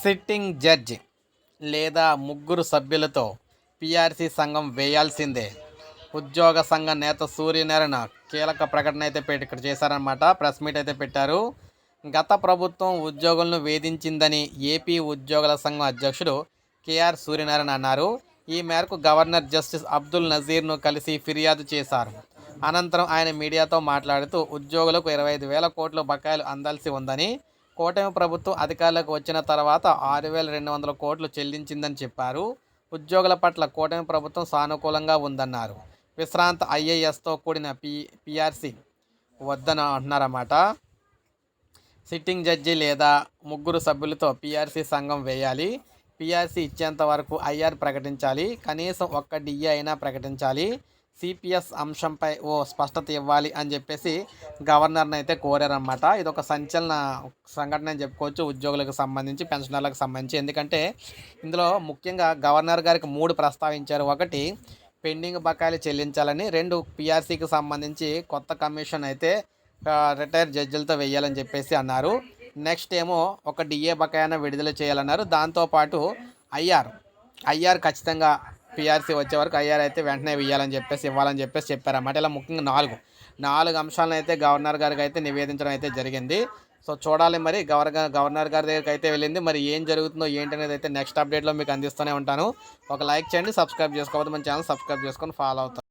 Sitting judge లేదా ముగ్గురు సభ్యులతో పిఆర్సీ సంఘం వేయాల్సిందే. ఉద్యోగ సంఘ నేత సూర్యనారాయణ కీలక ప్రకటన అయితే పెట్టి ఇక్కడ చేశారనమాట ప్రెస్ మీట్ అయితే పెట్టారు. గత ప్రభుత్వం ఉద్యోగులను వేధించిందని ఏపీ ఉద్యోగుల సంఘం అధ్యక్షుడు కేఆర్ సూర్యనారాయణ అన్నారు. ఈ మేరకు గవర్నర్ జస్టిస్ అబ్దుల్ నజీర్ను కలిసి ఫిర్యాదు చేశారు. అనంతరం ఆయన మీడియాతో మాట్లాడుతూ ఉద్యోగులకు ఇరవై ఐదు వేల కోట్ల బకాయిలు అందాల్సి ఉందని కూటమి ప్రభుత్వం అధికారులకు వచ్చిన తర్వాత ఆరు వేల రెండు వందల కోట్లు చెల్లించిందని చెప్పారు. ఉద్యోగుల పట్ల కూటమి ప్రభుత్వం సానుకూలంగా ఉందన్నారు. విశ్రాంత ఐఏఎస్తో కూడిన పి పిఆర్సీ వద్దని అంటున్నారన్నమాట. సిట్టింగ్ జడ్జి లేదా ముగ్గురు సభ్యులతో పిఆర్సీ సంఘం వేయాలి. పిఆర్సీ ఇచ్చేంత వరకు ఐఆర్ ప్రకటించాలి. కనీసం ఒక్క డిఏ అయినా ప్రకటించాలి. సిపిఎస్ అంశంపై ఓ స్పష్టత ఇవ్వాలి అని చెప్పేసి గవర్నర్ని అయితే కోరారనమాట ఇది ఒక సంచలన సంఘటన అని చెప్పుకోవచ్చు ఉద్యోగులకు సంబంధించి పెన్షనర్లకు సంబంధించి. ఎందుకంటే ఇందులో ముఖ్యంగా గవర్నర్ గారికి మూడు ప్రస్తావించారు. ఒకటి పెండింగ్ బకాయిలు చెల్లించాలని రెండు పిఆర్సీకి సంబంధించి కొత్త కమిషన్ అయితే రిటైర్ జడ్జిలతో వేయాలని చెప్పేసి అన్నారు. నెక్స్ట్ ఏమో ఒక డిఏ బకాయిన విడుదల చేయాలన్నారు. దాంతోపాటు ఐఆర్ ఐఆర్ ఖచ్చితంగా పిఆర్సీ వచ్చే వరకు ఐఆర్ అయితే వెంటనే ఇవ్వాలని చెప్పేసి ఇవ్వాలని చెప్పేసి చెప్పారన్నమాట. ఇలా ముఖ్యంగా నాలుగు నాలుగు అంశాలను అయితే గవర్నర్ గారికి అయితే నివేదించడం అయితే జరిగింది. సో చూడాలి మరి గవర్నర్ గవర్నర్ గారి దగ్గరికి అయితే వెళ్ళింది. మరి ఏం జరుగుతుందో ఏంటి అనేది అయితే నెక్స్ట్ అప్డేట్లో మీకు అందిస్తూనే ఉంటాను. ఒక లైక్ చేయండి సబ్స్క్రైబ్ చేసుకోవద్దు. మన ఛానల్ సబ్స్క్రైబ్ చేసుకొని ఫాలో అవుతాను